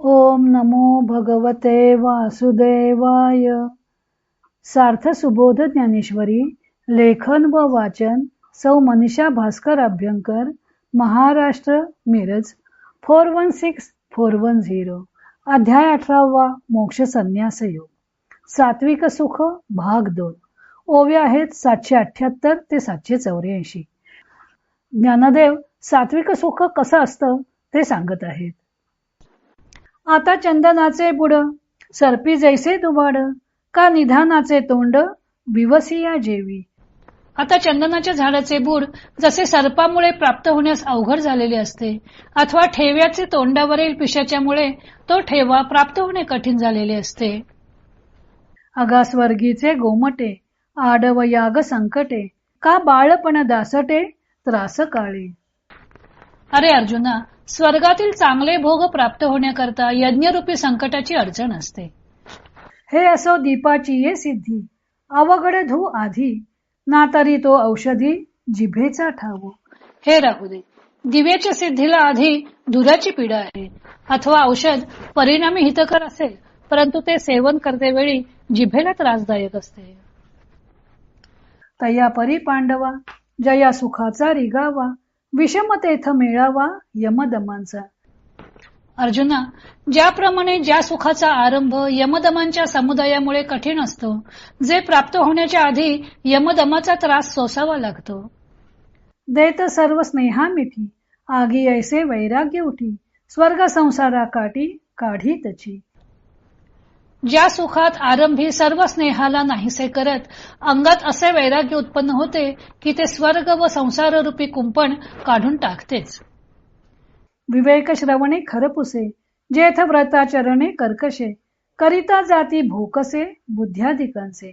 ओम नमो भगवते वासुदेवाय. सार्थ सुबोध ज्ञानेश्वरी लेखन व वाचन सौ Manisha Bhaskar Abhyankar Maharashtra Miraj four one six four one zero. अध्याय अठरावा मोक्ष संन्यास योग. सात्विक सुख भाग दोन. ओव्या आहेत सातशे अठ्याहत्तर ते सातशे चौऱ्याऐंशी. ज्ञानदेव सात्विक सुख कसं असतं ते सांगत आहेत. आता चंदनाचे बुड सर्पी जैसे दुबाड का निधानाचे तोंड विवसिया जेवी. आता चंदनाच्या झाडाचे बूड जसे सर्पामुळे प्राप्त होण्यास अवघड झालेले असते अथवा ठेव्याचे तोंडावरील पिशाच्यामुळे तो ठेवा प्राप्त होणे कठीण झालेले असते. अगास्वर्गीचे गोमटे आडव याग संकटे का बाळपण दासटे त्रास काळे अरे अर्जुना स्वर्गातील चांगले भोग प्राप्त होण्याकरता यज्ञरूपी संकटाची अडचण असते. हे असो दीपाची ये सिद्धी. अवघड धू आधी. ना तरी तो औषधी जिभेचा ठाव. हे राहू दे दिव्याच्या सिद्धीला आधी धुराची पीडा आहे. अथवा औषध परिणामी हितकर असेल परंतु ते सेवन करते वेळी जिभेला त्रासदायक असते. तया परी पांडवा जया सुखाचा रिगावा. विषमतेथ मिळावा यमदमांचा. अर्जुना ज्याप्रमाणे ज्या सुखाचा आरंभ यमदमांच्या समुदायामुळे कठीण असतो जे प्राप्त होण्याच्या आधी यमदमाचा त्रास सोसावा लागतो. देत सर्व स्नेहा मिठी आगी ऐसे वैराग्य उठी स्वर्ग संसारा काठी काढी तची. ज्या सुखात आरंभी सर्व स्नेहाला नाहीसे करत अंगात असे वैराग्य उत्पन्न होते की ते स्वर्ग व संसार रूपी कुंपण काढून टाकतेच. विवेक श्रवणे खरपुसे जेथ व्रताचरणे कर्कशे करिता जाती भोकसे बुद्ध्याधिकांचे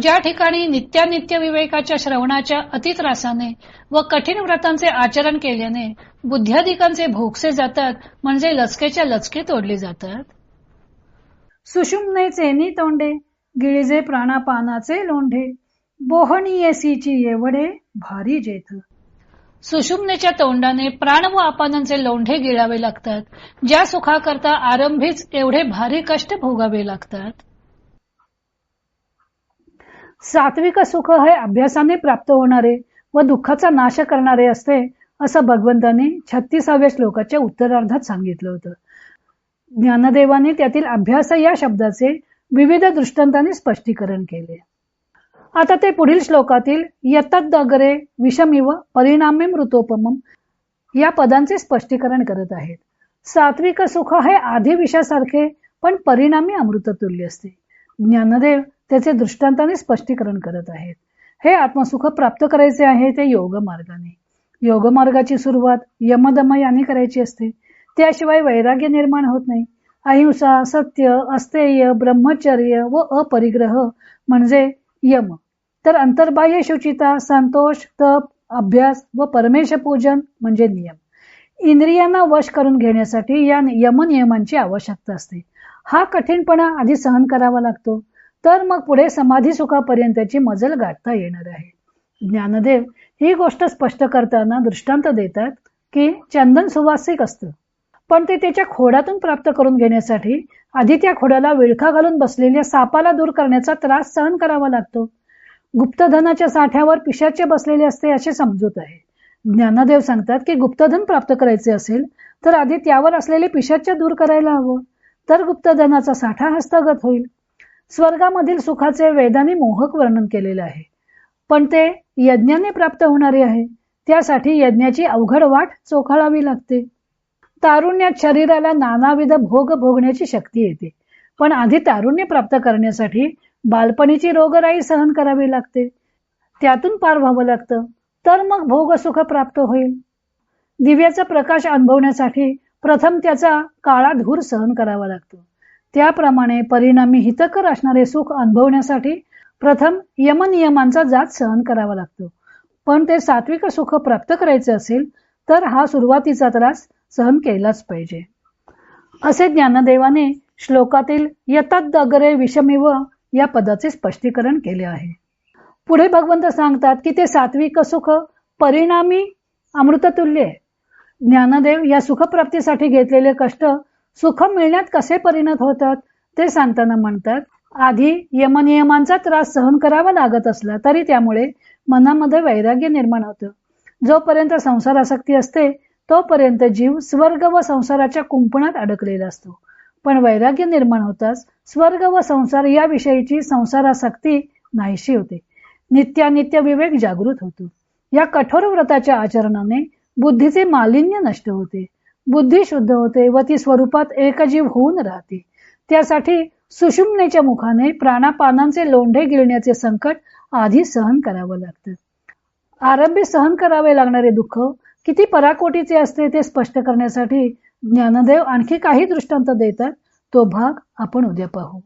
ज्या ठिकाणी नित्यानित्य विवेकाच्या श्रवणाच्या अतित्रासाने व कठीण व्रतांचे आचरण केल्याने बुद्ध्याधिकांचे भोगसे जातात म्हणजे लचकेच्या लचके तोडले जातात? सुषुम्ने चेनी तोंडे गिळजे प्राणापानाचे लोंढे बोहणीयसीची एवढे भारी जेथ. सुषुम्नेच्या तोंडाने प्राण व अपानांचे लोंढे गिळावे लागतात. ज्या सुखाकरता आरंभीच एवढे भारी कष्ट भोगावे लागतात. सात्विक सुख हे अभ्यासाने प्राप्त होणारे व दुःखाचा नाश करणारे असते असं भगवंताने छत्तीसाव्या श्लोकाच्या उत्तरार्धात सांगितलं होतं. ज्ञानदेवाने त्यातील अभ्यास या शब्दाचे विविध दृष्टांतांनी स्पष्टीकरण केले. आता ते पुढील श्लोकातील यतदगरे विषमिव परिणामी मृतोपम या पदांचे स्पष्टीकरण करत आहेत. सात्विक सुख हे आधी विषासारखे पण परिणामी अमृततुल्य असते. ज्ञानदेव त्याचे दृष्टांताने स्पष्टीकरण करत आहेत. हे आत्मसुख प्राप्त करायचे आहे ते योग मार्गाने योग मार्गाची सुरुवात यमदम याने करायची असते. त्याशिवाय वैराग्य निर्माण होत नाही. अहिंसा सत्य अस्तेय ब्रह्मचर्य व अपरिग्रह म्हणजे यम. तर अंतर्बाह्य शुचिता संतोष तप अभ्यास व परमेश पूजन म्हणजे नियम. इंद्रियांना वश करून घेण्यासाठी या यम नियमांची आवश्यकता असते. हा कठीणपणा आधी सहन करावा लागतो. तर मग पुढे समाधी सुखापर्यंतची मजल गाठता येणार आहे. ज्ञानदेव ही गोष्ट स्पष्ट करताना दृष्टांत देतात की चंदन सुवासिक असतं. पण ते त्याच्या खोडातून प्राप्त करून घेण्यासाठी आधी त्या खोडाला विळखा घालून बसलेल्या सापाला दूर करण्याचा त्रास सहन करावा लागतो. गुप्तधनाच्या साठ्यावर पिशाचे बसलेले असते असे समजूत आहे. ज्ञानदेव सांगतात की गुप्तधन प्राप्त करायचे असेल तर आधी त्यावर असलेले पिशाच्या दूर करायला हवं. तर गुप्तधनाचा साठा हस्तगत होईल. स्वर्गामधील सुखाचे वेदाने मोहक वर्णन केलेले आहे. पण ते यज्ञाने प्राप्त होणारे आहे. त्यासाठी यज्ञाची अवघड वाट चोखाळावी लागते. तारुण्यात शरीराला नानाविध भोग भोगण्याची शक्ती येते. पण आधी तारुण्य प्राप्त करण्यासाठी बालपणीची रोगराई सहन करावी लागते. त्यातून पार व्हावं लागतं. तर मग भोग सुख प्राप्त होईल. दिव्याचा प्रकाश अनुभवण्यासाठी प्रथम त्याचा काळा धूर सहन करावा लागतो. त्याप्रमाणे परिणामी हितकर असणारे सुख अनुभवण्यासाठी प्रथम यमनियमांचा जात सहन करावा लागतो. पण ते सात्विक सुख प्राप्त करायचे असेल तर हा सुरुवातीचा त्रास सहन केलाच पाहिजे. असे ज्ञानदेवाने श्लोकातील यतदगरे विषमिव या पदाचे स्पष्टीकरण केले आहे. पुढे भगवंत सांगतात की ते सात्विक सुख परिणामी अमृततुल्य आहे. ज्ञानदेव या सुखप्राप्तीसाठी घेतलेले कष्ट सुख मिळण्यात कसे परिणत होतात ते सांगताना म्हणतात आधी यमनियमांचा त्रास सहन करावा लागत असला तरी त्यामुळे मनामध्ये वैराग्य निर्माण होतं. जोपर्यंत संसारासक्ती असते तोपर्यंत जीव स्वर्ग व संसाराच्या कुंपणात अडकलेला असतो. पण वैराग्य निर्माण होताच स्वर्ग व संसार याविषयीची संसारासक्ती नाहीशी होते. नित्यानित्य विवेक जागृत होतो. या कठोर व्रताच्या आचरणाने बुद्धीचे मालिन्य नष्ट होते. बुद्धी शुद्ध होते व ती स्वरूपात एकजीव होऊन राहते. त्यासाठी सुषुम्नेच्या मुखाने प्राणापानांचे लोंढे गिळण्याचे संकट आधी सहन करावं लागतं. आरंभी सहन करावे लागणारे दुःख किती पराकोटीचे असते ते स्पष्ट करण्यासाठी ज्ञानदेव आणखी काही दृष्टांत देतात. तो भाग आपण उद्या पाहू.